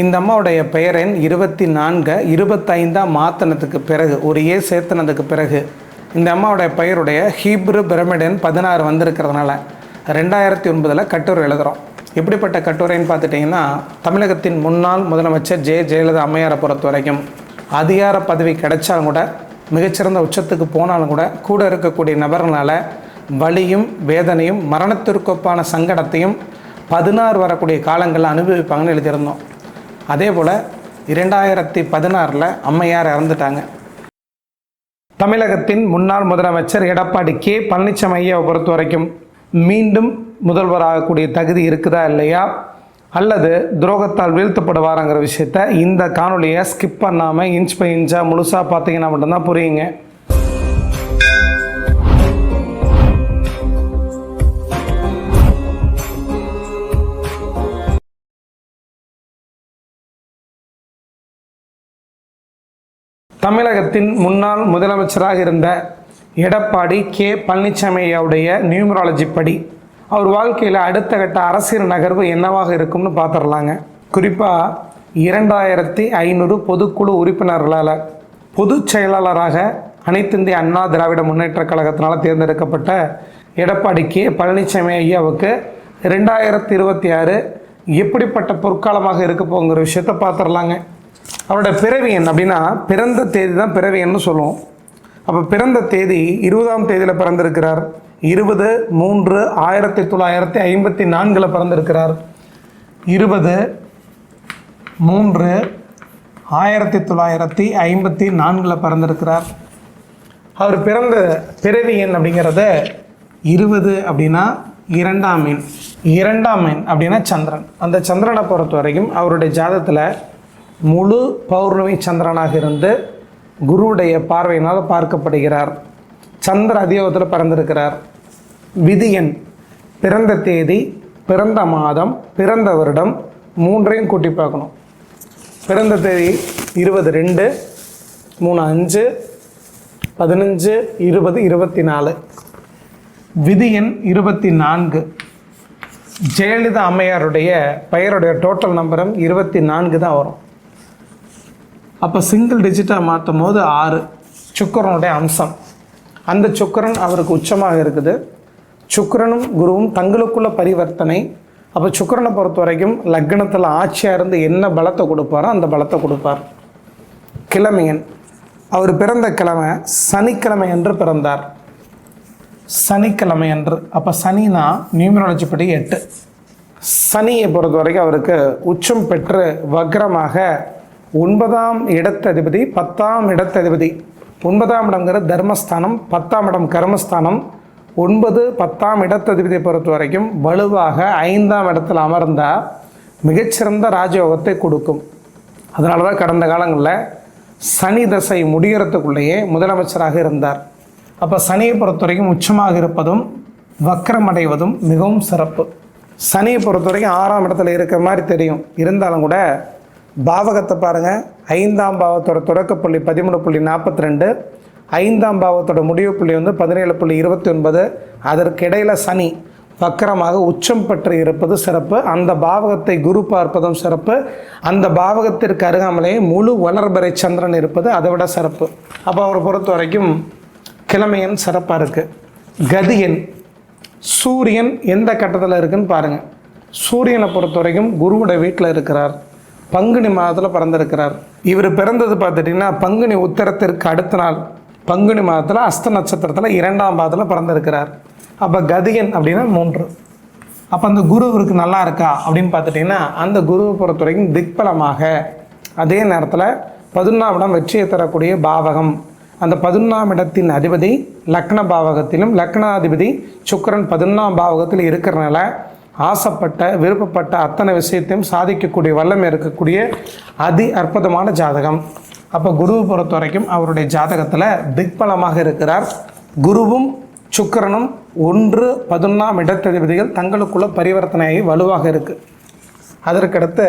இந்த அம்மாவுடைய பெயர் எண் இருபத்தி நான்கு இருபத்தைந்தாம் மாற்றினதுக்கு பிறகு ஒரு ஏ சேர்த்துனதுக்கு பிறகு. இந்த அம்மாவுடைய பெயருடைய ஹீப்ரு பிரமிடன் பதினாறு வந்திருக்கிறதுனால ரெண்டாயிரத்தி ஒன்பதில் கட்டுரை எழுதுகிறோம் எப்படிப்பட்ட கட்டுரைன்னு பார்த்துட்டிங்கன்னா தமிழகத்தின் முன்னாள் முதலமைச்சர் ஜெய ஜெயலலிதா அம்மையாரை பொறுத்த வரைக்கும் அதிகார பதவி கிடைச்சாலும் கூட மிகச்சிறந்த உச்சத்துக்கு போனாலும் கூட கூட இருக்கக்கூடிய நபர்களால் வலியும் வேதனையும் மரணத்திற்கொப்பான சங்கடத்தையும் பதினாறு வரக்கூடிய காலங்களில் அனுபவிப்பாங்கன்னு எழுதியிருந்தோம். அதே போல் இரண்டாயிரத்தி பதினாறில் அம்மையார் இறந்துட்டாங்க. தமிழகத்தின் முன்னாள் முதலமைச்சர் எடப்பாடி கே. பழனிசாமி ஐயாவை பொறுத்த வரைக்கும் மீண்டும் முதல்வராகக்கூடிய தகுதி இருக்குதா இல்லையா? அல்லது துரோகத்தால் வீழ்த்தப்படுவாராங்கிற விஷயத்த இந்த காணொலியை ஸ்கிப் பண்ணாமல் இன்ச் பை இன்ச்சாக முழுசாக பார்த்தீங்கன்னா மட்டும்தான் புரியுங்க. தமிழகத்தின் முன்னாள் முதலமைச்சராக இருந்த எடப்பாடி கே. பழனிசாமியாவுடைய நியூமராலஜி படி அவர் வாழ்க்கையில் அடுத்த கட்ட அரசியல் நகர்வு என்னவாக இருக்கும்னு பார்த்துடலாங்க குறிப்பாக இரண்டாயிரத்தி ஐநூறு பொதுக்குழு உறுப்பினர்களால் பொதுச் செயலாளராக அனைத்திந்திய அண்ணா திராவிட முன்னேற்றக் கழகத்தினால் தேர்ந்தெடுக்கப்பட்ட எடப்பாடி கே. பழனிசாமி ஐயாவுக்கு ரெண்டாயிரத்தி இருபத்தி ஆறு எப்படிப்பட்ட பொற்காலமாக இருக்க போங்கிற விஷயத்தை பார்த்துடலாங்க அவரோட பிறவி எண் அப்படின்னா பிறந்த தேதி தான் பிறவி எண்ணு சொல்லுவோம். அப்போ பிறந்த தேதி இருபதாம் தேதியில் பிறந்திருக்கிறார். இருபது மூன்று ஆயிரத்தி தொள்ளாயிரத்தி ஐம்பத்தி நான்கில் பிறந்திருக்கிறார். இருபது மூன்று ஆயிரத்தி தொள்ளாயிரத்தி ஐம்பத்தி நான்கில் பிறந்திருக்கிறார். அவர் பிறந்த பிறவி எண் அப்படிங்கிறத இருபது அப்படின்னா இரண்டாம் எண். இரண்டாம் எண் அப்படின்னா சந்திரன். அந்த சந்திரனை பொறுத்த வரைக்கும் அவருடைய ஜாதத்தில் முழு பௌர்ணமி சந்திரனாக இருந்து குருவுடைய பார்வையினால் பார்க்கப்படுகிறார். சந்திர அதியோகத்தில் பிறந்திருக்கிறார். விதி எண் பிறந்த தேதி பிறந்த மாதம் பிறந்த வருடம் மூன்றையும் கூட்டி பார்க்கணும். பிறந்த தேதி இருபது ரெண்டு மூணு அஞ்சு பதினஞ்சு இருபது இருபத்தி நாலு விதி எண் இருபத்தி நான்கு. ஜெயலலிதா அம்மையாருடைய பெயருடைய டோட்டல் நம்பரும் இருபத்தி நான்கு தான் வரும். அப்போ சிங்கிள் டிஜிட்டாக மாற்றும் போது ஆறு. சுக்கரனுடைய அம்சம். அந்த சுக்கரன் அவருக்கு உச்சமாக இருக்குது. சுக்கிரனும் குருவும் தங்களுக்குள்ள பரிவர்த்தனை. அப்போ சுக்கிரனை பொறுத்த வரைக்கும் லக்னத்தில் ஆட்சியாக இருந்து என்ன பலத்தை கொடுப்பாரோ அந்த பலத்தை கொடுப்பார். கிழமையன். அவர் பிறந்த கிழமை சனிக்கிழமை என்று பிறந்தார். சனிக்கிழமை என்று. அப்போ சனினா நியூமராலஜி படி எட்டு. சனியை பொறுத்த வரைக்கும் அவருக்கு உச்சம் பெற்று வக்ரமாக ஒன்பதாம் இடத்ததிபதி பத்தாம் இடத்ததிபதி. ஒன்பதாம் இடங்கிற தர்மஸ்தானம் பத்தாம் இடம் கர்மஸ்தானம். ஒன்பது பத்தாம் இடத்ததிபதியை பொறுத்த வரைக்கும் வலுவாக ஐந்தாம் இடத்தில் அமர்ந்தால் மிகச்சிறந்த ராஜயோகத்தை கொடுக்கும். அதனால தான் கடந்த காலங்களில் சனி தசை முடிகிறதுக்குள்ளேயே முதலமைச்சராக இருந்தார். அப்போ சனியை பொறுத்த வரைக்கும் உச்சமாக இருப்பதும் வக்கரமடைவதும் மிகவும் சிறப்பு. சனியை பொறுத்த வரைக்கும் ஆறாம் இடத்துல இருக்கிற மாதிரி தெரியும். இருந்தாலும் கூட பாவகத்தை பாருங்கள் ஐந்தாம் பாவத்தோட தொடக்கப்புள்ளி பதிமூணு புள்ளி நாற்பத்தி ரெண்டு ஐந்தாம் பாவத்தோட முடிவு புள்ளி வந்து பதினேழு புள்ளி இருபத்தி ஒன்பது அதற்கு இடையில சனி வக்கரமாக உச்சம் பெற்று இருப்பது சிறப்பு. அந்த பாவகத்தை குரு பார்ப்பதும் சிறப்பு. அந்த பாவகத்திற்கு அருகாமலே முழு வளர்பறை சந்திரன் இருப்பது அதை விட சிறப்பு. அப்போ அவரை பொறுத்த வரைக்கும் கிழமையன் சிறப்பாக இருக்குது கதியன் சூரியன் எந்த கட்டத்தில் இருக்குன்னு பாருங்கள் சூரியனை பொறுத்த வரைக்கும் குருவோட வீட்டில் இருக்கிறார். பங்குனி மாதத்தில் பிறந்திருக்கிறார். இவர் பிறந்தது பார்த்துட்டிங்கன்னா பங்குனி உத்தரத்திற்கு அடுத்த நாள் பங்குனி மாதத்தில் அஸ்த நட்சத்திரத்தில் இரண்டாம் பாதத்தில் பிறந்திருக்கிறார். அப்போ கதியன் அப்படின்னா மூன்று. அப்போ அந்த குரு இவருக்கு நல்லா இருக்கா அப்படின்னு பார்த்துட்டிங்கன்னா அந்த குருவை பொறுத்த வரைக்கும் திக்பலமாக அதே நேரத்தில் பதினொன்றாம் இடம் வெற்றியை தரக்கூடிய பாவகம். அந்த பதினொன்றாம் இடத்தின் அதிபதி லக்ன பாவகத்திலும் லக்னாதிபதி சுக்கரன் பதினொன்றாம் பாவகத்தில் இருக்கிறனால ஆசைப்பட்ட விருப்பப்பட்ட அத்தனை விஷயத்தையும் சாதிக்கக்கூடிய வல்லமை இருக்கக்கூடிய அதி அற்புதமான ஜாதகம். அப்போ குருவை பொறுத்த வரைக்கும் அவருடைய ஜாதகத்தில் திக்பலமாக இருக்கிறார். குருவும் சுக்கரனும் ஒன்று பதினொன்றாம் இடத்ததிபதிகள் தங்களுக்குள்ள பரிவர்த்தனையாகி வலுவாக இருக்குது அதற்கடுத்து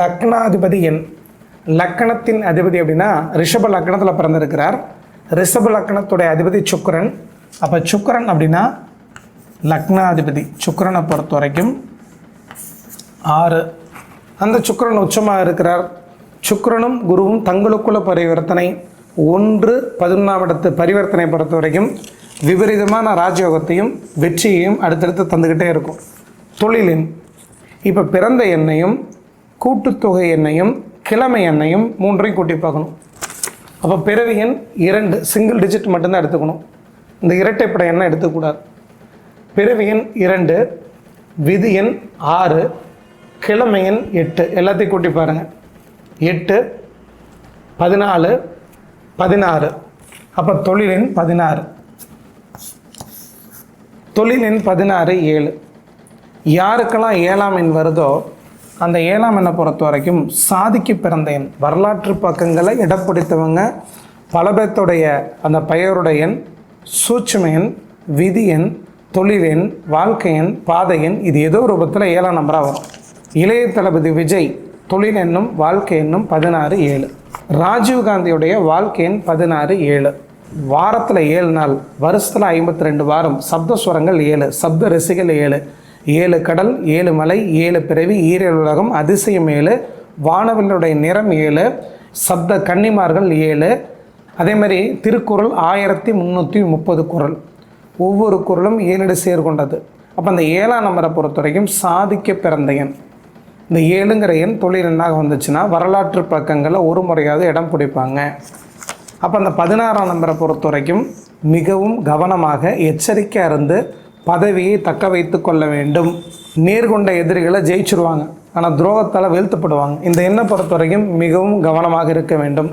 லக்னாதிபதி எண். லக்கணத்தின் அதிபதி அப்படின்னா ரிஷப லக்னத்தில் பிறந்திருக்கிறார். ரிஷப லக்னத்துடைய அதிபதி சுக்கரன். அப்போ சுக்கிரன் அப்படின்னா லக்னாதிபதி சுக்கரனை பொறுத்த வரைக்கும் ஆறு. அந்த சுக்கரன் உச்சமாக இருக்கிறார். சுக்கரனும் குருவும் தங்களுக்குள்ள பரிவர்த்தனை ஒன்று பதினொன்றாம் இடத்து பரிவர்த்தனை பொறுத்த வரைக்கும் விபரீதமான ராஜயோகத்தையும் வெற்றியையும் அடுத்தடுத்து தந்துக்கிட்டே இருக்கும். தொழிலின் இப்போ பிறந்த எண்ணையும் கூட்டுத்தொகை எண்ணையும் கிழமை எண்ணையும் மூன்றையும் கூட்டி பார்க்கணும். அப்போ பிறவி எண் இரண்டு சிங்கிள் டிஜிட் மட்டும்தான் எடுத்துக்கணும். இந்த இரட்டைப்படை எண்ணெய் எடுத்துக்கூடாது பிறவி எண் இரண்டு விதி எண் ஆறு கிழமை எண் எட்டு. எல்லாத்தையும் கூட்டி பாருங்கள் எட்டு பதினாலு பதினாறு. அப்போ தொழிலின் பதினாறு. தொழிலின் பதினாறு ஏழு. யாருக்கெல்லாம் ஏழாம் எண் வருதோ அந்த ஏழாம் எண்ணை பொறுத்த வரைக்கும் சாதிக்கு பிறந்த எண். வரலாற்று பக்கங்களை இடப்பிடித்தவங்க பல பேர்த்துடைய அந்த பெயருடைய எண் சூட்சும எண் விதி எண் தொழிலின் வாழ்க்கையின் பாதையின் இது ஏதோ ரூபத்தில் ஏழாம் நம்பராக வரும். இளைய தளபதி விஜய் தொழில் என்னும் வாழ்க்கை என்னும் பதினாறு ஏழு. ராஜீவ் காந்தியுடைய வாழ்க்கையின் பதினாறு ஏழு. வாரத்தில் ஏழு நாள் வருஷத்தில் ஐம்பத்தி ரெண்டு வாரம் சப்தஸ்வரங்கள் ஏழு சப்த ரசிகள் ஏழு. ஏழு கடல் ஏழு மலை ஏழு பிறவி ஈரல் உலகம் அதிசயம் ஏழு. வானவிலுடைய நிறம் ஏழு சப்த கன்னிமார்கள் ஏழு. அதே மாதிரி திருக்குறள் ஆயிரத்தி முந்நூற்றி முப்பது குறள். ஒவ்வொரு குரலும் ஏழு சேர் கொண்டது. அப்போ அந்த ஏழாம் நம்பரை பொறுத்த வரைக்கும் சாதிக்க பிறந்த எண். இந்த ஏழுங்கிற எண் தொழில் எண்ணாக வந்துச்சுன்னா வரலாற்று பக்கங்களில் ஒரு முறையாவது இடம் பிடிப்பாங்க. அப்போ அந்த பதினாறாம் நம்பரை பொறுத்த வரைக்கும் மிகவும் கவனமாக எச்சரிக்கையாக இருந்து பதவியை தக்க வைத்து கொள்ள வேண்டும். நேர்கொண்ட எதிரிகளை ஜெயிச்சிருவாங்க. ஆனால் துரோகத்தால் வீழ்த்தப்படுவாங்க. இந்த எண்ணை பொறுத்த வரைக்கும் மிகவும் கவனமாக இருக்க வேண்டும்.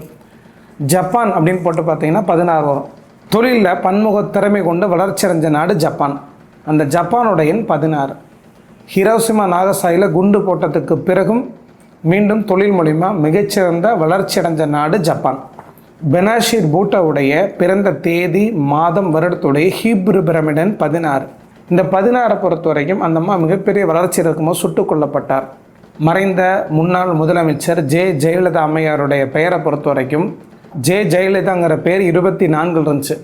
ஜப்பான் அப்படின்னு போட்டு பார்த்தீங்கன்னா பதினாறு வரும். தொழிலில் பன்முக திறமை கொண்டு வளர்ச்சியடைஞ்ச நாடு ஜப்பான். அந்த ஜப்பானோட எண் பதினாறு. ஹிரோசிமா நாகசாயில் குண்டு போட்டதுக்கு பிறகும் மீண்டும் தொழில் மூலிமா மிகச்சிறந்த வளர்ச்சியடைஞ்ச நாடு ஜப்பான். பெனாஷிர் பூட்டாவுடைய பிறந்த தேதி மாதம் வருடத்துடைய ஹீப்ரு பிரமிடன் பதினாறு. இந்த பதினாறை பொறுத்த வரைக்கும் அந்த அம்மா மிகப்பெரிய வளர்ச்சி இருக்குமோ சுட்டுக் கொல்லப்பட்டார். மறைந்த முன்னாள் முதலமைச்சர் ஜே. ஜெயலலிதா அம்மையாருடைய பெயரை பொறுத்த வரைக்கும் ஜே ஜெயலலிதாங்கிற பேர் இருபத்தி நான்கில் இருந்துச்சு.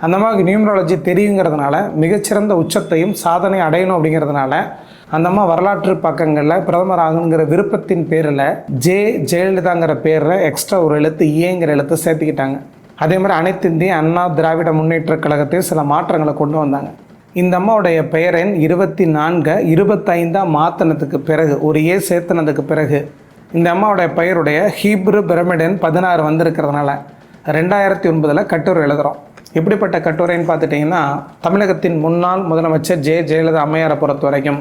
அந்த மாதிரி நியூமராலஜி தெரியுங்கிறதுனால மிகச்சிறந்த உச்சத்தையும் சாதனை அடையணும் அப்படிங்கிறதுனால அந்த அம்மா வரலாற்று பக்கங்களில் பிரதமர் ஆகணுங்கிற விருப்பத்தின் பேரில் ஜே ஜெயலலிதாங்கிற பேரில் எக்ஸ்ட்ரா ஒரு எழுத்து ஏங்கிற எழுத்து சேர்த்துக்கிட்டாங்க. அதே மாதிரி அனைத்து இந்திய அண்ணா திராவிட முன்னேற்ற கழகத்தையும் சில மாற்றங்களை கொண்டு வந்தாங்க. இந்த அம்மாவுடைய பெயர் எண் இருபத்தி நான்கை இருபத்தைந்தாக மாற்றினதுக்கு பிறகு ஒரு ஏ சேர்த்துனதுக்கு பிறகு. இந்த அம்மாவுடைய பெயருடைய ஹீப்ரு பிரமிடன் பதினாறு வந்திருக்கிறதுனால ரெண்டாயிரத்தி ஒன்பதில் கட்டுரை எழுதுகிறோம் எப்படிப்பட்ட கட்டுரைன்னு பார்த்துட்டிங்கன்னா தமிழகத்தின் முன்னாள் முதலமைச்சர் ஜெ. ஜெயலலிதா அம்மையாரை பொறுத்த வரைக்கும்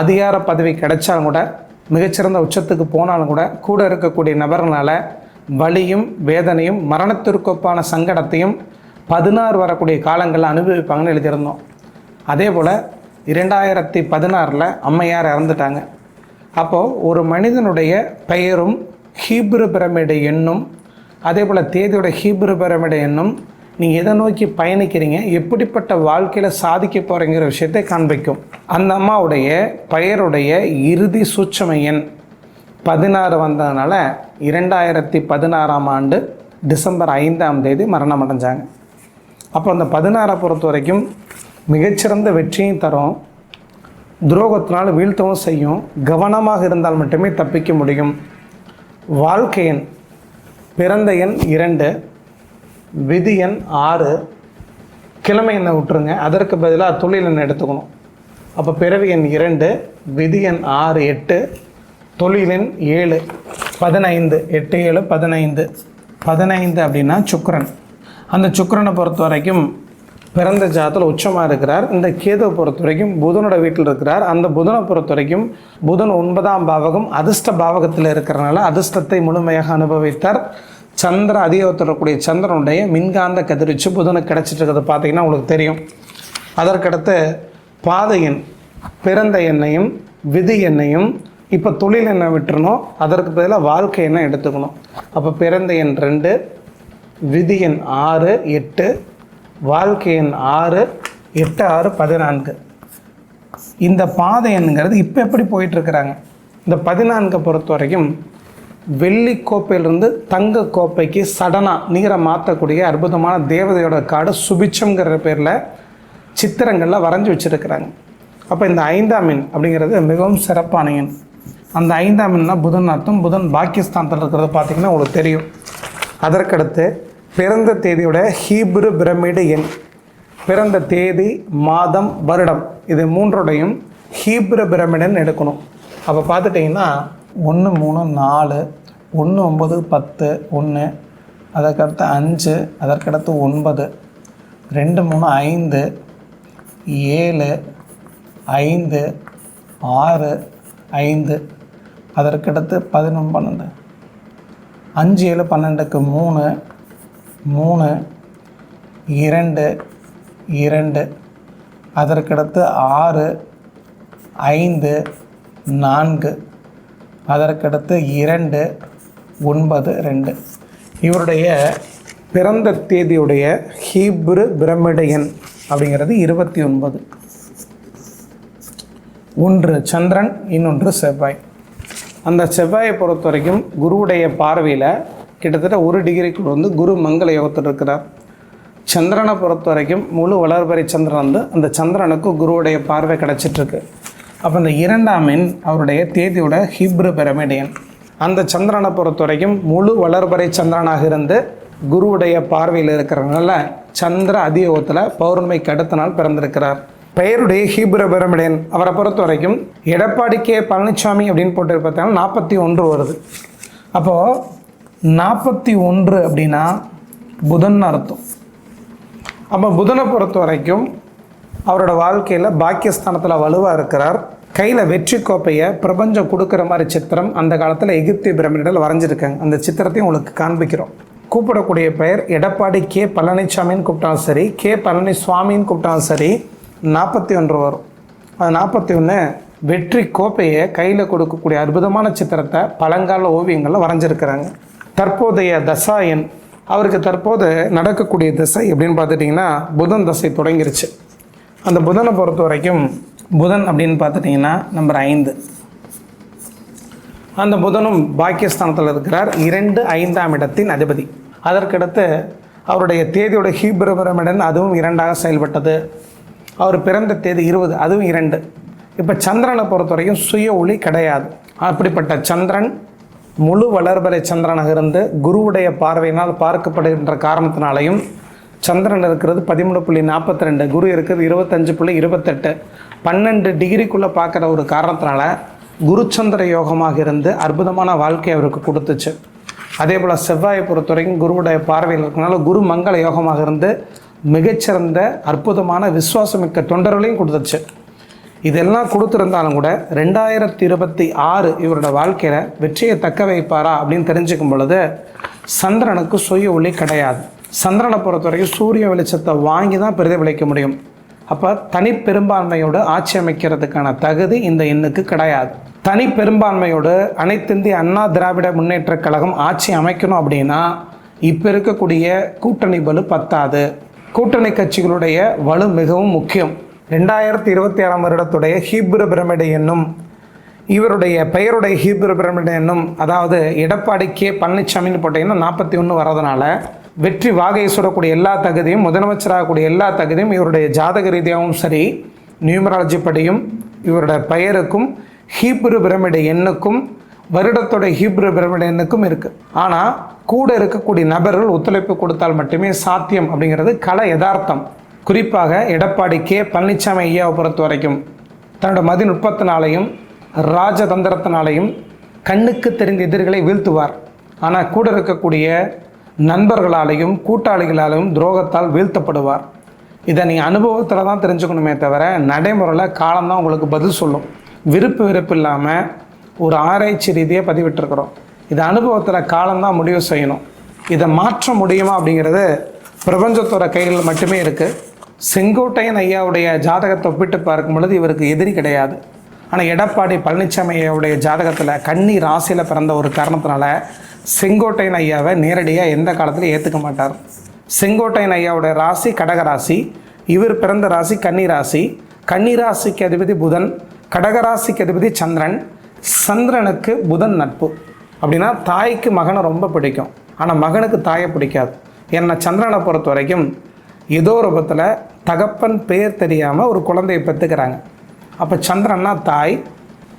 அதிகார பதவி கிடைச்சாலும் கூட மிகச்சிறந்த உச்சத்துக்கு போனாலும் கூட கூட இருக்கக்கூடிய நபர்களால் வலியும் வேதனையும் மரணத்திற்கொப்பான சங்கடத்தையும் பதினாறு வரக்கூடிய காலங்களில் அனுபவிப்பாங்கன்னு எழுதியிருந்தோம். அதே போல் இரண்டாயிரத்தி பதினாறில் அம்மையார் இறந்துட்டாங்க. அப்போது ஒரு மனிதனுடைய பெயரும் ஹீப்ரு பிரமிடு எண்ணும் அதே போல் தேதியோட ஹீப்ரு பிரமிடு எண்ணும் நீங்கள் எதை நோக்கி பயணிக்கிறீங்க எப்படிப்பட்ட வாழ்க்கையில் சாதிக்க போகிறீங்கிற விஷயத்தை காண்பிக்கும். அந்த அம்மாவுடைய பெயருடைய இறுதி சூட்சம எண் பதினாறு வந்ததுனால இரண்டாயிரத்தி பதினாறாம் ஆண்டு டிசம்பர் ஐந்தாம் தேதி மரணம் அடைஞ்சாங்க. அப்போ அந்த பதினாறை பொறுத்த வரைக்கும் மிகச்சிறந்த வெற்றியும் தரும். துரோகத்தினால் வீழ்த்தவும் செய்யும். கவனமாக இருந்தால் மட்டுமே தப்பிக்க முடியும். வாழ்க்கை எண் பிறந்த எண் இரண்டு விதி எண் ஆறு. கிழமை எண்ணை விட்டுருங்க. அதற்கு பதிலாக தொழில் எண்ணை எடுத்துக்கணும். அப்போ பிறவி எண் இரண்டு விதி எண் ஆறு எட்டு தொழில் எண் ஏழு. பதினைந்து எட்டு ஏழு பதினைந்து. பதினைந்து அப்படின்னா சுக்கரன். அந்த சுக்கரனை பொறுத்த வரைக்கும் பிறந்த ஜாதத்தில் உச்சமாக இருக்கிறார். இந்த கேதுவை பொறுத்த வரைக்கும் புதனோட வீட்டில் இருக்கிறார். அந்த புதனை பொறுத்த வரைக்கும் புதன் ஒன்பதாம் பாவகம் அதிர்ஷ்ட பாவகத்தில் இருக்கிறனால அதிர்ஷ்டத்தை முழுமையாக அனுபவித்தார். சந்திர அதிகத்தில் இருக்கக்கூடிய சந்திரனுடைய மின்காந்த கதிர்வீச்சு புதனுக்கு கிடச்சிட்டு இருக்கிறது பார்த்தீங்கன்னா உங்களுக்கு தெரியும். அதற்கடுத்து பாதையின் பிறந்த எண்ணையும் விதி எண்ணையும் இப்போ தொழில் எண்ணெய் விட்டுறணும்? அதற்கு பதிலாக வாழ்க்கை எண்ணெய் எடுத்துக்கணும். அப்போ பிறந்த எண் ரெண்டு விதி எண் ஆறு எட்டு வாழ்க்கையின் ஆறு எட்டு ஆறு பதினான்கு. இந்த பாதைங்கிறது இப்போ எப்படி போயிட்டுருக்குறாங்க? இந்த பதினான்கை பொறுத்த வரைக்கும் வெள்ளி கோப்பையிலிருந்து தங்க கோப்பைக்கு சடனாக நீரை மாற்றக்கூடிய அற்புதமான தேவதையோட காடு சுபிச்சம்ங்கிற பேரில் சித்திரங்களில் வரைஞ்சி வச்சுருக்கிறாங்க. அப்போ இந்த ஐந்தாம் மீன் அப்படிங்கிறது மிகவும் சிறப்பான மீன் அந்த ஐந்தாம் மீன்னா புதன் அர்த்தம் புதன் பாகிஸ்தானத்தில் இருக்கிறது பார்த்தீங்கன்னா உங்களுக்கு தெரியும். அதற்கடுத்து பிறந்த தேதியோட ஹீப்ரு பிரமிடு எண். பிறந்த தேதி மாதம் வருடம். இது மூன்றோடையும் ஹீப்ரு பிரமிடுன்னு எடுக்கணும். அப்போ பார்த்துட்டிங்கன்னா ஒன்று மூணு நாலு ஒன்று ஒம்பது பத்து ஒன்று அதற்கடுத்து அஞ்சு அதற்கடுத்து ஒன்பது ரெண்டு மூணு ஐந்து ஏழு ஐந்து ஆறு ஐந்து அதற்கடுத்து பதினொன்று பன்னெண்டு. அஞ்சு ஏழு பன்னெண்டுக்கு மூணு மூணு இரண்டு இரண்டு அதற்கடுத்து ஆறு ஐந்து நான்கு அதற்கடுத்து இரண்டு ஒன்பது ரெண்டு. இவருடைய பிறந்த தேதியுடைய ஹீப்ரு பிரமிடையன் அப்படிங்கிறது இருபத்தி ஒன்பது. ஒன்று சந்திரன் இன்னொன்று செவ்வாய். அந்த செவ்வாயை பொறுத்த வரைக்கும் குருவுடைய பார்வையில் கிட்டத்தட்ட ஒரு டிகிரிக்குள் வந்து குரு மங்கள யோகத்தில் இருக்கிறார். சந்திரனை பொறுத்த வரைக்கும் முழு வளர்பறை சந்திரன் வந்து அந்த சந்திரனுக்கு குருவுடைய பார்வை கிடச்சிட்ருக்கு. அப்போ இந்த இரண்டாம் எண் அவருடைய தேதியோட ஹிப்ரு பிரமிடியன். அந்த சந்திரனை பொறுத்த வரைக்கும் முழு வளர்பறை சந்திரனாக இருந்து குருவுடைய பார்வையில் இருக்கிறனால சந்திர அதியோகத்தில் பௌர்ணமிக்கு அடுத்த நாள் பிறந்திருக்கிறார். பெயருடைய ஹீப்ரு பிரமிடியன் அவரை பொறுத்த வரைக்கும் எடப்பாடி கே பழனிசாமி அப்படின்னு போட்டு பார்த்தீங்கன்னா நாற்பத்தி ஒன்று வருது. அப்போது நாற்பத்தி ஒன்று அப்படின்னா புதன் அர்த்தம். அப்போ புதனை பொறுத்த வரைக்கும் அவரோட வாழ்க்கையில் பாக்கியஸ்தானத்தில் வலுவாக இருக்கிறார். கையில் வெற்றி கோப்பையை பிரபஞ்சம் கொடுக்குற மாதிரி சித்திரம் அந்த காலத்தில் எகிப்திய பிரமிடல் வரைஞ்சிருக்காங்க. அந்த சித்திரத்தையும் உங்களுக்கு காண்பிக்கிறோம். கூப்பிடக்கூடிய பெயர் எடப்பாடி கே பழனிசாமின்னு கூப்பிட்டாலும் சரி கே பழனிசுவாமின்னு கூப்பிட்டாலும் சரி நாற்பத்தி ஒன்று வரும். அது நாற்பத்தி ஒன்று வெற்றி கோப்பையை கையில் கொடுக்கக்கூடிய அற்புதமான சித்திரத்தை பழங்கால ஓவியங்களில் வரைஞ்சிருக்கிறாங்க. தற்போதைய தசாயன் அவருக்கு தற்போது நடக்கக்கூடிய திசை எப்படின்னு பார்த்துட்டிங்கன்னா புதன் தசை தொடங்கிருச்சு. அந்த புதனை பொறுத்த வரைக்கும் புதன் அப்படின்னு பார்த்துட்டிங்கன்னா நம்பர் ஐந்து. அந்த புதனும் பாக்கியஸ்தானத்தில் இருக்கிறார். இரண்டு ஐந்தாம் இடத்தின் அதிபதி. அதற்கடுத்து அவருடைய தேதியோட ஹீபிரபரமிடன் அதுவும் இரண்டாக செயல்பட்டது. அவர் பிறந்த தேதி இருபது அதுவும் இரண்டு. இப்போ சந்திரனை பொறுத்த வரைக்கும் சுய ஒளி கிடையாது. அப்படிப்பட்ட சந்திரன் முழு வளர்பறை சந்திரனாக இருந்து குருவுடைய பார்வையினால் பார்க்கப்படுகின்ற காரணத்தினாலையும் சந்திரன் இருக்கிறது பதிமூணு புள்ளி நாற்பத்தி ரெண்டு குரு இருக்கிறது இருபத்தஞ்சு புள்ளி இருபத்தெட்டு. பன்னெண்டு டிகிரிக்குள்ளே பார்க்குற ஒரு காரணத்தினால குருச்சந்திர யோகமாக இருந்து அற்புதமான வாழ்க்கை அவருக்கு கொடுத்துச்சு. அதே போல் செவ்வாயை பொறுத்தவரைக்கும் குருவுடைய பார்வையில் இருக்கனால குரு மங்கள யோகமாக இருந்து மிகச்சிறந்த அற்புதமான விசுவாசமிக்க தொண்டர்களையும் கொடுத்துச்சு. இதெல்லாம் கொடுத்துருந்தாலும் கூட ரெண்டாயிரத்தி இருபத்தி ஆறு இவரோட வாழ்க்கையில் வெற்றியை தக்க வைப்பாரா அப்படின்னு தெரிஞ்சுக்கும் பொழுது சந்திரனுக்கு சுய ஒளி கிடையாது. சந்திரனை பொறுத்த வரைக்கும் சூரிய வெளிச்சத்தை வாங்கி தான் பிரதிபலிக்க முடியும். அப்போ தனி பெரும்பான்மையோடு ஆட்சி அமைக்கிறதுக்கான தகுதி இந்த எண்ணுக்கு கிடையாது. தனி பெரும்பான்மையோடு அனைத்திந்திய அண்ணா திராவிட முன்னேற்றக் கழகம் ஆட்சி அமைக்கணும் அப்படின்னா இப்போ இருக்கக்கூடிய கூட்டணி வலு பத்தாது. கூட்டணி கட்சிகளுடைய வலு மிகவும் முக்கியம். ரெண்டாயிரத்தி இருபத்தி ஆறாம் வருடத்துடைய ஹீப்ரு பிரமிடு என்னும் இவருடைய பெயருடைய ஹீப்ரு பிரமிடு என்னும் அதாவது எடப்பாடி கே பழனிசாமின்னு போட்டிங்கன்னா நாற்பத்தி ஒன்று வர்றதுனால வெற்றி வாகையை சுடக்கூடிய எல்லா தகுதியும் முதலமைச்சராகக்கூடிய எல்லா தகுதியும் இவருடைய ஜாதக ரீதியாகவும் சரி நியூமராலஜி படியும் இவருடைய பெயருக்கும் ஹீப்ரு பிரமிடு எண்ணுக்கும் வருடத்தோட ஹீப்ரு பிரமிடு எண்ணுக்கும் இருக்குது ஆனால் கூட இருக்கக்கூடிய நபர்கள் ஒத்துழைப்பு கொடுத்தால் மட்டுமே சாத்தியம் அப்படிங்கிறது கல யதார்த்தம். குறிப்பாக எடப்பாடி கே பழனிசாமி ஐயாவை பொறுத்த வரைக்கும் தன்னோட மதிநுட்பத்தினாலையும் ராஜதந்திரத்தினாலையும் கண்ணுக்கு தெரிந்த எதிரிகளை வீழ்த்துவார். ஆனால் கூட இருக்கக்கூடிய நண்பர்களாலையும் கூட்டாளிகளாலையும் துரோகத்தால் வீழ்த்தப்படுவார். இதை நீங்கள் அனுபவத்தில் தான் தெரிஞ்சுக்கணுமே தவிர நடைமுறையில் காலம்தான் உங்களுக்கு பதில் சொல்லும். விருப்பு விருப்பு இல்லாமல் ஒரு ஆராய்ச்சி ரீதியாக பதிவிட்டிருக்கிறோம். இது அனுபவத்தில் காலம்தான் முடிவு செய்யணும். இதை மாற்ற முடியுமா அப்படிங்கிறது பிரபஞ்சத்தோட கையில் மட்டுமே இருக்குது செங்கோட்டையன் ஐயாவுடைய ஜாதகத்தை ஒப்பிட்டு பார்க்கும் பொழுது இவருக்கு எதிரி கிடையாது. ஆனால் எடப்பாடி பழனிசாமி ஐயாவுடைய ஜாதகத்தில் கன்னி ராசியில் பிறந்த ஒரு காரணத்தினால செங்கோட்டையன் ஐயாவை நேரடியாக எந்த காலத்திலும் ஏற்றுக்க மாட்டார். செங்கோட்டையன் ஐயாவுடைய ராசி கடகராசி இவர் பிறந்த ராசி கன்னி ராசி. கன்னி ராசிக்கு அதிபதி புதன் கடகராசிக்கு அதிபதி சந்திரன். சந்திரனுக்கு புதன் நட்பு. அப்படின்னா தாய்க்கு மகனை ரொம்ப பிடிக்கும். ஆனால் மகனுக்கு தாயை பிடிக்காது. என்னை சந்திரனை பொறுத்த வரைக்கும் ஏதோ ரூபத்தில் தகப்பன் பெயர் தெரியாமல் ஒரு குழந்தையை பெற்றுக்கிறாங்க. அப்போ சந்திரன்னா தாய்.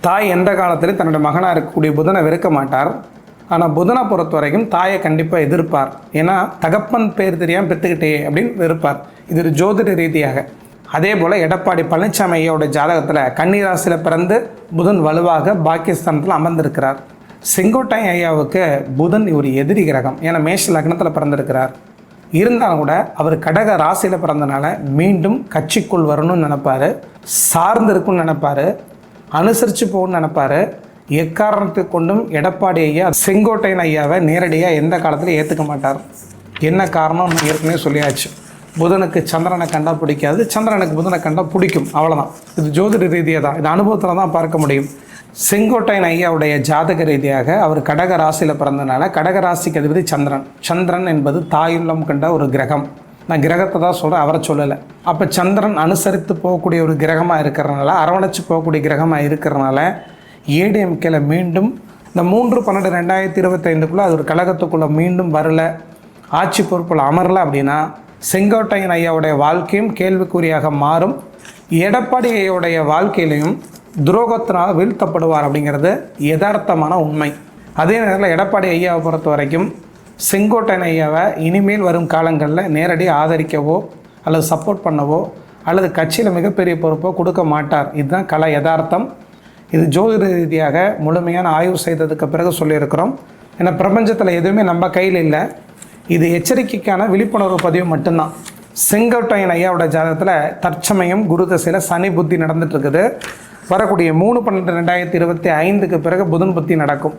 தாய் எந்த காலத்திலையும் தன்னுடைய மகனாக இருக்கக்கூடிய புதனை வெறுக்க மாட்டார். ஆனால் புதனை பொறுத்த வரைக்கும் தாயை கண்டிப்பாக எதிர்ப்பார். ஏன்னா தகப்பன் பேர் தெரியாமல் பெற்றுக்கிட்டே அப்படின்னு வெறுப்பார். இது ஒரு ஜோதிட ரீதியாக. அதே போல் எடப்பாடி பழனிசாமி ஐயாவோட ஜாதகத்தில் கன்னிராசியில் பிறந்து புதன் வலுவாக பாகிஸ்தானத்தில் அமர்ந்திருக்கிறார். செங்கோட்டை ஐயாவுக்கு புதன் ஒரு எதிரி கிரகம். ஏன்னா மேஷ லக்னத்தில் பிறந்திருக்கிறார். இருந்தாலும் கூட அவர் கடக ராசியில் பிறந்தனால மீண்டும் கட்சிக்குள் வரணும்னு நினைப்பாரு சார்ந்து இருக்கும்னு அனுசரித்து போகணும்னு நினைப்பாரு. எக்காரணத்தை கொண்டும் எடப்பாடி ஐயா செங்கோட்டையன் ஐயாவை நேரடியாக எந்த காலத்தில் ஏற்றுக்க மாட்டார். என்ன காரணம் ஏற்கனவே சொல்லியாச்சு. புதனுக்கு சந்திரனை கண்டா பிடிக்காது சந்திரனுக்கு புதனை கண்டா பிடிக்கும். அவ்வளோதான் இது ஜோதிட ரீதியாக தான் இது அனுபவத்தில் தான் பார்க்க முடியும். செங்கோட்டையன் ஐயாவுடைய ஜாதக ரீதியாக அவர் கடக ராசியில் பிறந்தனால கடக ராசிக்கு அதிபதி சந்திரன். சந்திரன் என்பது தாயுள்ளம் கண்ட ஒரு கிரகம். நான் கிரகத்தை தான் சொல்கிறேன் அவரை சொல்லலை. அப்போ சந்திரன் அனுசரித்து போகக்கூடிய ஒரு கிரகமாக இருக்கிறனால அரவணைச்சு போகக்கூடிய கிரகமாக இருக்கிறனால ஏடிஎம்கேல மீண்டும் இந்த மூன்று பன்னெண்டு ரெண்டாயிரத்தி இருபத்தைந்துக்குள்ளே அது ஒரு கழகத்துக்குள்ளே மீண்டும் வரல. ஆட்சி பொறுப்பில் அமரல அப்படின்னா செங்கோட்டையன் ஐயாவுடைய வாழ்க்கையும் கேள்விக்குறியாக மாறும். எடப்பாடி ஐயாவுடைய வாழ்க்கையிலையும் துரோகத்தினால் வீழ்த்தப்படுவார் அப்படிங்கிறது யதார்த்தமான உண்மை. அதே நேரத்தில் எடப்பாடி ஐயாவை பொறுத்த வரைக்கும் செங்கோட்டையன் ஐயாவை இனிமேல் வரும் காலங்களில் நேரடி ஆதரிக்கவோ அல்லது சப்போர்ட் பண்ணவோ அல்லது கட்சியில் மிகப்பெரிய பொறுப்போ கொடுக்க மாட்டார். இதுதான் கலை யதார்த்தம். இது ஜோதிட ரீதியாக முழுமையான ஆய்வு செய்ததுக்கு பிறகு சொல்லியிருக்கிறோம். ஏன்னா பிரபஞ்சத்தில் எதுவுமே நம்ம கையில் இல்லை. இது எச்சரிக்கைக்கான விழிப்புணர்வு பதிவு மட்டும்தான். செங்கோட்டையன் ஐயாவோட ஜாதகத்தில் தற்சமயம் குரு தசையில் சனி புத்தி நடந்துட்டு இருக்குது. வரக்கூடிய மூணு பன்னெண்டு ரெண்டாயிரத்தி இருபத்தி ஐந்துக்கு பிறகு புதன் புத்தி நடக்கும்.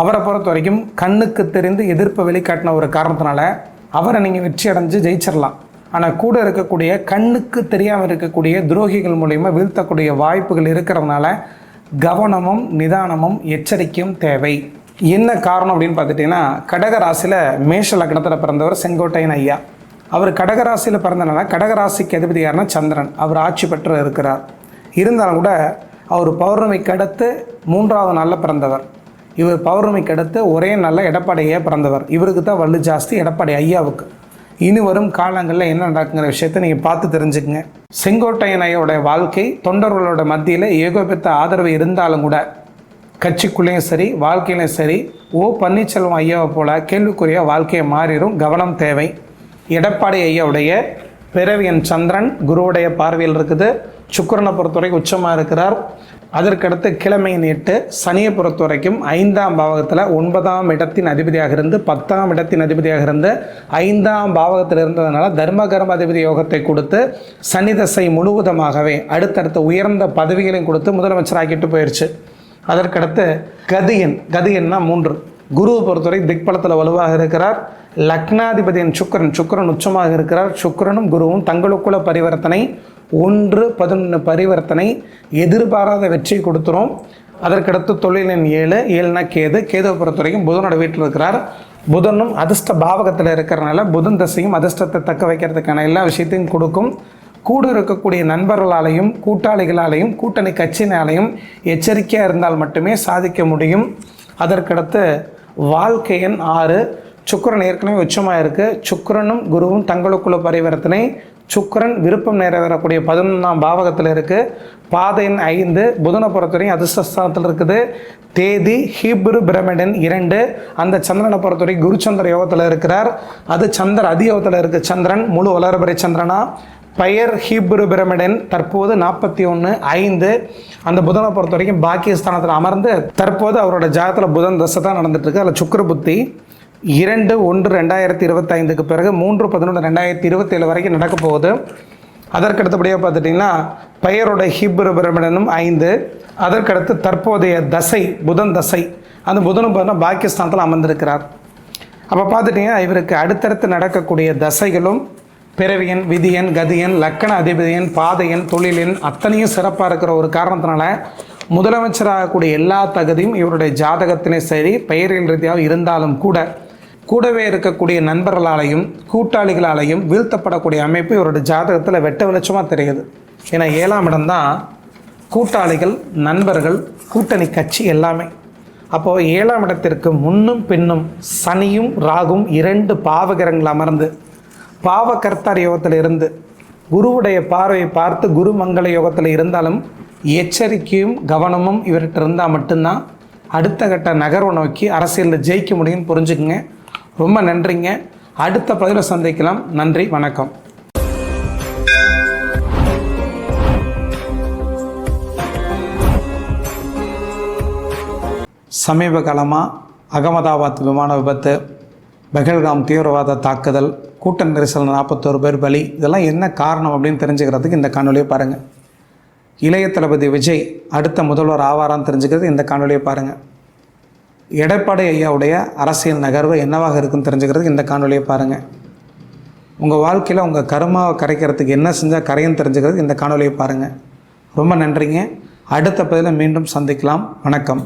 அவரை பொறுத்த வரைக்கும் கண்ணுக்கு தெரிந்து எதிர்ப்பை வெளிக்காட்டின ஒரு காரணத்தினால அவரை நீங்கள் வெற்றி அடைஞ்சு ஜெயிச்சிடலாம் ஆனால் கூட இருக்கக்கூடிய கண்ணுக்கு தெரியாமல் இருக்கக்கூடிய துரோகிகள் மூலயமா வீழ்த்தக்கூடிய வாய்ப்புகள் இருக்கிறதுனால கவனமும் நிதானமும் எச்சரிக்கையும் தேவை. என்ன காரணம் அப்படின்னு பார்த்துட்டிங்கன்னா கடகராசியில் மேஷ லக்னத்தில் பிறந்தவர் செங்கோட்டையன் ஐயா. அவர் கடகராசியில் பிறந்தனால கடகராசிக்கு அதிபதி யாருன்னா சந்திரன். அவர் ஆட்சி பெற்று இருக்கிறார். இருந்தாலும் கூட அவர் பௌர்ணமிக்கு அடுத்து மூன்றாவது நாளில் பிறந்தவர். இவர் பௌர்ணமிக்கு அடுத்து ஒரே நாளில் எடப்பாடி பிறந்தவர். இவருக்கு தான் வலு ஜாஸ்தி எடப்பாடி ஐயாவுக்கு. இனி வரும் காலங்களில் என்ன நடக்குங்கிற விஷயத்தை நீங்கள் பார்த்து தெரிஞ்சுக்கங்க. செங்கோட்டையன் வாழ்க்கை தொண்டர்களோட மத்தியில் ஏகோபித்த ஆதரவு இருந்தாலும் கூட கட்சிக்குள்ளேயும் சரி வாழ்க்கையிலையும் சரி ஓ பன்னீர்செல்வம் ஐயாவை போல கேள்விக்குரிய வாழ்க்கையை மாறிடும் கவனம் தேவை. எடப்பாடி ஐயாவுடைய பிறவியன் சந்திரன் குருவுடைய பார்வையில் இருக்குது. சுக்கரனை பொறுத்த வரைக்கும் உச்சமாக இருக்கிறார். அதற்கடுத்து கிழமை எட்டு சனியை பொறுத்த வரைக்கும் ஐந்தாம் பாவகத்தில் ஒன்பதாம் இடத்தின் அதிபதியாக இருந்து பத்தாம் இடத்தின் அதிபதியாக இருந்து ஐந்தாம் பாவகத்தில் இருந்ததுனால தர்மகர்ம அதிபதி யோகத்தை கொடுத்து சனி தசை முழுவதுமாகவே அடுத்தடுத்த உயர்ந்த பதவிகளையும் கொடுத்து முதலமைச்சராக்கிட்டு போயிடுச்சு அதற்கடுத்து கதியன் கதியன்னா மூன்று. குருவை பொறுத்தவரை திக்பலத்தில் வலுவாக இருக்கிறார். லக்னாதிபதியின் சுக்கிரன் சுக்கிரன் உச்சமாக இருக்கிறார். சுக்கிரனும் குருவும் தங்களுக்குள்ள பரிவர்த்தனை ஒன்று பதினொன்று பரிவர்த்தனை எதிர்பாராத வெற்றி கொடுத்துரும். அதற்கடுத்து தொழிலின் ஏழு ஏழுனா கேது. கேதுவை பொறுத்தவரைக்கும் புதனோட வீட்டில் இருக்கிறார். புதனும் அதிர்ஷ்ட பாவகத்தில் இருக்கிறனால புதன் தசையும் அதிர்ஷ்டத்தை தக்க வைக்கிறதுக்கான எல்லா விஷயத்தையும் கொடுக்கும். கூட இருக்கக்கூடிய நண்பர்களாலையும் கூட்டாளிகளாலையும் கூட்டணி கட்சியினாலையும் எச்சரிக்கையாக இருந்தால் மட்டுமே சாதிக்க முடியும். அதற்கடுத்து வாழ்க்கையன் ஆறு சுக்கரன் ஏற்கனவே உச்சமாக இருக்குது சுக்கிரனும் குருவும் தங்களுக்குள்ள பரிவர்த்தனை. சுக்கிரன் விருப்பம் நிறைவேறக்கூடிய பதினொன்றாம் பாவகத்தில் இருக்குது பாதையின் ஐந்து புதனை பொறுத்தவரையும் அதிர்ஷ்டஸ்தானத்தில் இருக்குது. தேதி ஹீப்ரு பிரமிடன் இரண்டு. அந்த சந்திரனை பொறுத்தவரைக்கும் குருச்சந்திர யோகத்தில் இருக்கிறார். அது சந்திர அதியோகத்தில் இருக்குது சந்திரன் முழு வளரபரி சந்திரனா. பெயர் ஹீப்ரு பிரமிடன் தற்போது நாற்பத்தி ஒன்று ஐந்து. அந்த புதனை பொறுத்த வரைக்கும் பாக்கியஸ்தானத்தில் அமர்ந்து தற்போது அவரோட ஜாதத்தில் புதன் தசை தான் நடந்துட்டுருக்கு. அதில் சுக்கர புத்தி இரண்டு ஒன்று ரெண்டாயிரத்தி இருபத்தைந்துக்கு பிறகு மூன்று பதினொன்று ரெண்டாயிரத்தி இருபத்தேழு வரைக்கும் நடக்க போகுது. அதற்கடுத்தபடியாக பார்த்துட்டிங்கன்னா பெயரோட ஹிப்ரு பிரமிடனும் ஐந்து. அதற்கடுத்து தற்போதைய தசை புதன் தசை. அந்த புதனும் பார்த்தீங்கன்னா பாகிஸ்தானத்தில் அமர்ந்திருக்கிறார். அப்போ பார்த்துட்டிங்கன்னா இவருக்கு அடுத்தடுத்து நடக்கக்கூடிய தசைகளும் பிறவியன் விதியன் கதியன் லக்கண அதிபதியன் பாதையன் தொழிலின் அத்தனையும் சிறப்பாக இருக்கிற ஒரு காரணத்தினால முதலமைச்சராகக்கூடிய எல்லா தகுதியும் இவருடைய ஜாதகத்திலே சரி பெயரில் ரீதியாக இருந்தாலும் கூட கூடவே இருக்கக்கூடிய நண்பர்களாலையும் கூட்டாளிகளாலையும் வீழ்த்தப்படக்கூடிய அமைப்பு இவருடைய ஜாதகத்தில் வெட்ட வெளிச்சமாக தெரியுது. ஏன்னா ஏழாம் இடம்தான் கூட்டாளிகள் நண்பர்கள் கூட்டணி கட்சி எல்லாமே. அப்போது ஏழாம் இடத்திற்கு முன்னும் பின்னும் சனியும் ராகும் இரண்டு பாவகிரங்கள் அமர்ந்து பாவகர்த்தார் யோகத்தில் இருந்து குருவுடைய பார்வையை பார்த்து குரு மங்கள யோகத்தில் இருந்தாலும் எச்சரிக்கையும் கவனமும் இவர்கிட்ட இருந்தால் மட்டும்தான் அடுத்த கட்ட நகர்வை நோக்கி அரசியலில் ஜெயிக்க முடியும்னு புரிஞ்சுக்குங்க. ரொம்ப நன்றிங்க. அடுத்த பதிவில் சந்திக்கலாம். நன்றி வணக்கம். சமீப காலமாக அகமதாபாத் விமான விபத்து பெஹல்காம் தீவிரவாத தாக்குதல் கூட்ட நெரிசல் நாற்பத்தோரு பேர் பலி இதெல்லாம் என்ன காரணம் அப்படின்னு தெரிஞ்சுக்கிறதுக்கு இந்த காணொலியை பாருங்கள் இளைய தளபதி விஜய் அடுத்த முதல்வர் ஆவாரான்னு தெரிஞ்சுக்கிறது இந்த காணொலியை பாருங்கள் எடப்பாடி ஐயாவுடைய அரசியல் நகர்வு என்னவாக இருக்குன்னு தெரிஞ்சுக்கிறதுக்கு இந்த காணொலியை பாருங்கள் உங்கள் வாழ்க்கையில் உங்கள் கருமாவை கரைக்கிறதுக்கு என்ன செஞ்சால் கரையும் தெரிஞ்சுக்கிறதுக்கு இந்த காணொலியை பாருங்கள் ரொம்ப நன்றிங்க. அடுத்த பதிவில் மீண்டும் சந்திக்கலாம். வணக்கம்.